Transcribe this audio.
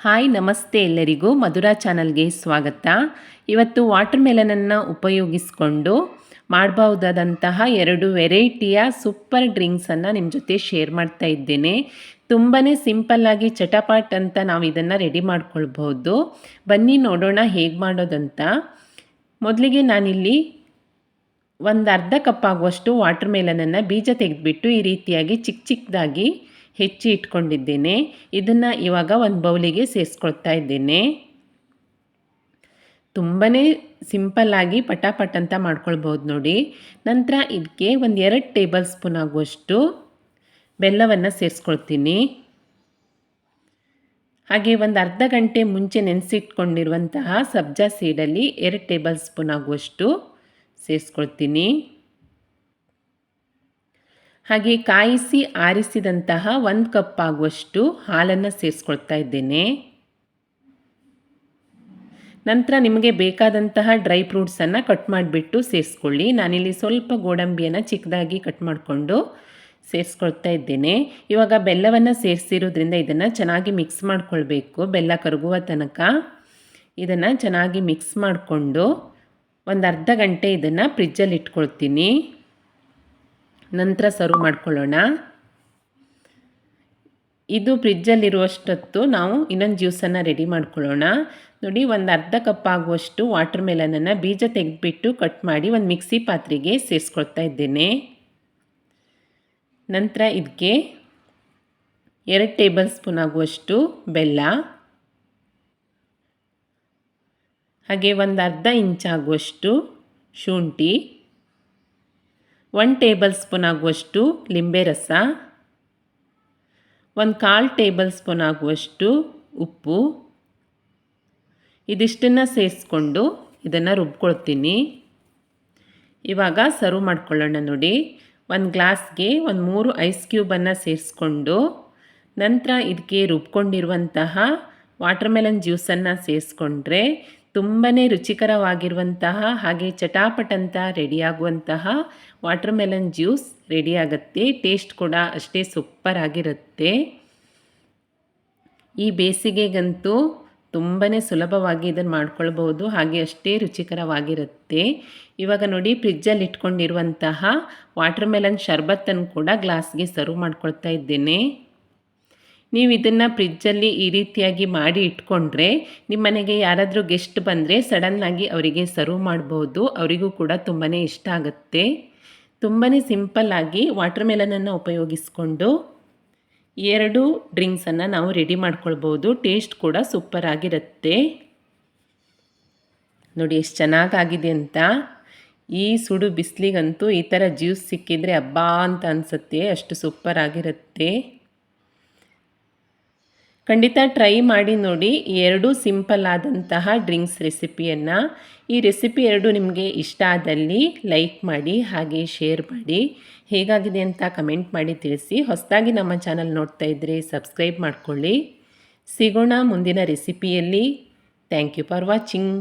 Hi, ನಮಸ್ತೆ ಎಲ್ಲರಿಗೂ ಮಧುರಾ ಚಾನಲ್ಗೆ ಸ್ವಾಗತ. ಇವತ್ತು ವಾಟರ್ ಮೆಲನನ್ನು ಉಪಯೋಗಿಸಿಕೊಂಡು ಮಾಡಬಹುದಾದಂತಹ ಎರಡು ವೆರೈಟಿಯ ಸೂಪರ್ ಡ್ರಿಂಕ್ಸನ್ನು ನಿಮ್ಮ ಜೊತೆ ಶೇರ್ ಮಾಡ್ತಾ ಇದ್ದೇನೆ. ತುಂಬಾ ಸಿಂಪಲ್ಲಾಗಿ ಚಟಪಾಟ್ ಅಂತ ನಾವು ಇದನ್ನು ರೆಡಿ ಮಾಡ್ಕೊಳ್ಬಹುದು. ಬನ್ನಿ ನೋಡೋಣ ಹೇಗೆ ಮಾಡೋದಂತ. ಮೊದಲಿಗೆ ನಾನಿಲ್ಲಿ ಒಂದು ಅರ್ಧ ಕಪ್ ಆಗುವಷ್ಟು ವಾಟರ್ ಮೆಲನನ್ನು ಬೀಜ ತೆಗೆದುಬಿಟ್ಟು ಈ ರೀತಿಯಾಗಿ ಚಿಕ್ಕ ಚಿಕ್ಕದಾಗಿ ಹೆಚ್ಚಿ ಇಟ್ಕೊಂಡಿದ್ದೇನೆ. ಇದನ್ನು ಇವಾಗ ಒಂದು ಬೌಲಿಗೆ ಸೇರಿಸ್ಕೊಳ್ತಾ ಇದ್ದೇನೆ. ತುಂಬಾ ಸಿಂಪಲ್ಲಾಗಿ ಪಟಾಪಟ್ ಅಂತ ಮಾಡ್ಕೊಳ್ಬೋದು ನೋಡಿ. ನಂತರ ಇದಕ್ಕೆ ಒಂದು ಎರಡು ಟೇಬಲ್ ಸ್ಪೂನ್ ಆಗುವಷ್ಟು ಬೆಲ್ಲವನ್ನು ಸೇರಿಸ್ಕೊಳ್ತೀನಿ. ಹಾಗೆ ಒಂದು ಅರ್ಧ ಗಂಟೆ ಮುಂಚೆ ನೆನೆಸಿಟ್ಕೊಂಡಿರುವಂತಹ ಸಬ್ಜಾ ಸೀಡಲ್ಲಿ ಎರಡು ಟೇಬಲ್ ಸ್ಪೂನ್ ಆಗುವಷ್ಟು ಸೇರಿಸ್ಕೊಳ್ತೀನಿ. ಹಾಗೆ ಕಾಯಿಸಿ ಆರಿಸಿದಂತಹ ಒಂದು ಕಪ್ ಆಗುವಷ್ಟು ಹಾಲನ್ನು ಸೇರಿಸ್ಕೊಳ್ತಾ ಇದ್ದೇನೆ. ನಂತರ ನಿಮಗೆ ಬೇಕಾದಂತಹ ಡ್ರೈ ಫ್ರೂಟ್ಸನ್ನು ಕಟ್ ಮಾಡಿಬಿಟ್ಟು ಸೇರಿಸ್ಕೊಳ್ಳಿ. ನಾನಿಲ್ಲಿ ಸ್ವಲ್ಪ ಗೋಡಂಬಿಯನ್ನು ಚಿಕ್ಕದಾಗಿ ಕಟ್ ಮಾಡಿಕೊಂಡು ಸೇರಿಸ್ಕೊಳ್ತಾ ಇದ್ದೇನೆ. ಇವಾಗ ಬೆಲ್ಲವನ್ನು ಸೇರಿಸಿರೋದ್ರಿಂದ ಇದನ್ನು ಚೆನ್ನಾಗಿ ಮಿಕ್ಸ್ ಮಾಡಿಕೊಳ್ಬೇಕು. ಬೆಲ್ಲ ಕರಗುವ ತನಕ ಇದನ್ನು ಚೆನ್ನಾಗಿ ಮಿಕ್ಸ್ ಮಾಡಿಕೊಂಡು ಒಂದು ಅರ್ಧ ಗಂಟೆ ಇದನ್ನು ಫ್ರಿಜ್ಜಲ್ಲಿ ಇಟ್ಕೊಳ್ತೀನಿ. ನಂತರ ಸರ್ವ್ ಮಾಡ್ಕೊಳ್ಳೋಣ. ಇದು ಫ್ರಿಜ್ಜಲ್ಲಿರುವಷ್ಟೊತ್ತು ನಾವು ಇನ್ನೊಂದು ಜ್ಯೂಸನ್ನು ರೆಡಿ ಮಾಡ್ಕೊಳ್ಳೋಣ. ನೋಡಿ, ಒಂದು ಅರ್ಧ ಕಪ್ ಆಗುವಷ್ಟು ವಾಟರ್ ಮೆಲನನ್ನು ಬೀಜ ತೆಗೆದುಬಿಟ್ಟು ಕಟ್ ಮಾಡಿ ಒಂದು ಮಿಕ್ಸಿ ಪಾತ್ರೆಗೆ ಸೇರಿಸ್ಕೊಳ್ತಾ ಇದ್ದೇನೆ. ನಂತರ ಇದಕ್ಕೆ ಎರಡು ಟೇಬಲ್ ಸ್ಪೂನ್ ಆಗುವಷ್ಟು ಬೆಲ್ಲ. ಹಾಗೆ ಒಂದು ಅರ್ಧ ಇಂಚಾಗುವಷ್ಟು ಶುಂಠಿ. ಒನ್ ಟೇಬಲ್ ಸ್ಪೂನ್ ಆಗುವಷ್ಟು ಲಿಂಬೆ ರಸ. ಒಂದು ಕಾಲು ಟೇಬಲ್ ಸ್ಪೂನ್ ಆಗುವಷ್ಟು ಉಪ್ಪು. ಇದಿಷ್ಟನ್ನು ಸೇರಿಸ್ಕೊಂಡು ಇದನ್ನು ರುಬ್ಕೊಳ್ತೀನಿ. ಇವಾಗ ಸರ್ವ್ ಮಾಡ್ಕೊಳ್ಳೋಣ ನೋಡಿ. ಒಂದು ಗ್ಲಾಸ್ಗೆ ಒಂದು ಮೂರು ಐಸ್ ಕ್ಯೂಬನ್ನು ಸೇರಿಸ್ಕೊಂಡು ನಂತರ ಇದಕ್ಕೆ ರುಬ್ಕೊಂಡಿರುವಂತಹ ವಾಟರ್ ಮೆಲನ್ ಜ್ಯೂಸನ್ನು ಸೇರಿಸ್ಕೊಂಡ್ರೆ ತುಂಬಾ ರುಚಿಕರವಾಗಿರುವಂತಹ ಹಾಗೆ ಚಟಾಪಟಂತ ರೆಡಿಯಾಗುವಂತಹ ವಾಟರ್ ಮೆಲನ್ ಜ್ಯೂಸ್ ರೆಡಿಯಾಗುತ್ತೆ ಟೇಸ್ಟ್ ಕೂಡ ಅಷ್ಟೇ ಸೂಪರ್ ಆಗಿರುತ್ತೆ. ಈ ಬೇಸಿಗೆಗಂತೂ ತುಂಬಾ ಸುಲಭವಾಗಿ ಇದನ್ನು ಮಾಡ್ಕೊಳ್ಬೋದು ಹಾಗೆ ಅಷ್ಟೇ ರುಚಿಕರವಾಗಿರುತ್ತೆ. ಇವಾಗ ನೋಡಿ ಫ್ರಿಜ್ಜಲ್ಲಿ ಇಟ್ಕೊಂಡಿರುವಂತಹ ವಾಟರ್ ಮೆಲನ್ ಶರ್ಬತ್ತನ್ನು ಕೂಡ ಗ್ಲಾಸ್ಗೆ ಸರ್ವ್ ಮಾಡ್ಕೊಳ್ತಾ ಇದ್ದೇನೆ. ನೀವು ಇದನ್ನು ಫ್ರಿಜ್ಜಲ್ಲಿ ಈ ರೀತಿಯಾಗಿ ಮಾಡಿ ಇಟ್ಕೊಂಡ್ರೆ ನಿಮ್ಮ ಮನೆಗೆ ಯಾರಾದರೂ ಗೆಸ್ಟ್ ಬಂದರೆ ಸಡನ್ನಾಗಿ ಅವರಿಗೆ ಸರ್ವ್ ಮಾಡ್ಬೋದು. ಅವರಿಗೂ ಕೂಡ ತುಂಬಾ ಇಷ್ಟ ಆಗುತ್ತೆ. ತುಂಬಾ ಸಿಂಪಲ್ಲಾಗಿ ವಾಟರ್ ಮೆಲನನ್ನು ಉಪಯೋಗಿಸ್ಕೊಂಡು ಎರಡು ಡ್ರಿಂಕ್ಸನ್ನು ನಾವು ರೆಡಿ ಮಾಡ್ಕೊಳ್ಬೋದು. ಟೇಸ್ಟ್ ಕೂಡ ಸೂಪರ್ ಆಗಿರುತ್ತೆ. ನೋಡಿ ಎಷ್ಟು ಚೆನ್ನಾಗಾಗಿದೆ ಅಂತ. ಈ ಸುಡು ಬಿಸಿಲಿಗಂತೂ ಈ ಥರ ಜ್ಯೂಸ್ ಸಿಕ್ಕಿದರೆ ಹಬ್ಬ ಅಂತ ಅನಿಸುತ್ತೆ. ಅಷ್ಟು ಸೂಪರ್ ಆಗಿರುತ್ತೆ. ಖಂಡಿತ ಟ್ರೈ ಮಾಡಿ ನೋಡಿ ಎರಡು ಸಿಂಪಲ್ ಆದಂತಹ ಡ್ರಿಂಕ್ಸ್ ರೆಸಿಪಿಯನ್ನು ಈ ರೆಸಿಪಿ ಎರಡು ನಿಮಗೆ ಇಷ್ಟ ಆದಲ್ಲಿ ಲೈಕ್ ಮಾಡಿ, ಹಾಗೆ ಶೇರ್ ಮಾಡಿ. ಹೇಗಾಗಿದೆ ಅಂತ ಕಮೆಂಟ್ ಮಾಡಿ ತಿಳಿಸಿ. ಹೊಸದಾಗಿ ನಮ್ಮ ಚಾನಲ್ ನೋಡ್ತಾ ಇದ್ದರೆ ಸಬ್ಸ್ಕ್ರೈಬ್ ಮಾಡಿಕೊಳ್ಳಿ. ಸಿಗೋಣ ಮುಂದಿನ ರೆಸಿಪಿಯಲ್ಲಿ ಥ್ಯಾಂಕ್ ಯು ಫಾರ್ ವಾಚಿಂಗ್